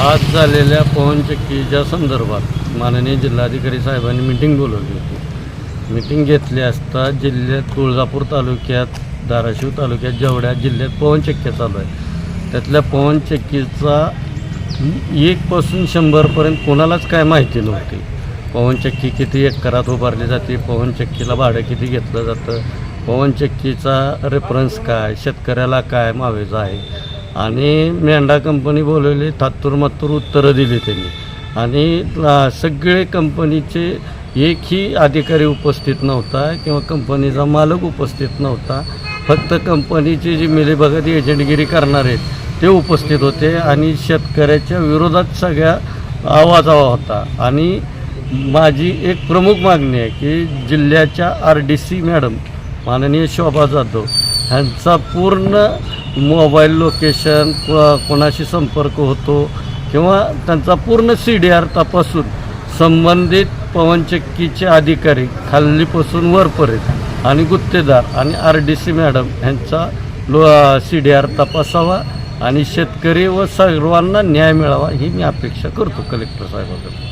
आज झालेल्या पवनचक्कीच्या संदर्भात माननीय जिल्हाधिकारी साहेबांनी मिटिंग बोलवली होती. मिटिंग घेतली असता जिल्ह्यात तुळजापूर तालुक्यात धाराशिव तालुक्यात जेवढ्या जिल्ह्यात पवनचक्क्या चालू आहे त्यातल्या पवनचक्कीचा एकपासून शंभरपर्यंत कोणालाच काय माहिती नव्हती. पवनचक्की किती एकरात उभारली जाते पवनचक्कीला भाडं किती घेतलं जातं पवनचक्कीचा रेफरन्स काय शेतकऱ्याला काय मावेचं आहे आणि मेंढा कंपनी बोलवली थातूर मातूर उत्तरं दिली त्यांनी. आणि सगळे कंपनीचे एकही अधिकारी उपस्थित नव्हता किंवा कंपनीचा मालक उपस्थित नव्हता. फक्त कंपनीची जी मिलीभगत एजंटगिरी करणारे ते उपस्थित होते आणि शेतकऱ्याच्या विरोधात सगळ्या आवाज होता. आणि माझी एक प्रमुख मागणी आहे की जिल्ह्याच्या आर डी सी मॅडम माननीय शोभा जाधव ह्यांचा पूर्ण मोबाईल लोकेशन कोणाशी संपर्क होतो किंवा त्यांचा पूर्ण सी डी आर तपासून संबंधित पवनचक्कीचे अधिकारी खाल्लीपासून वरपर्यंत आणि गुत्तेदार आणि आर डी सी मॅडम ह्यांचा लो सी डी आर तपासावा आणि शेतकरी व सर्वांना न्याय मिळावा ही मी अपेक्षा करतो कलेक्टर साहेबांकडून.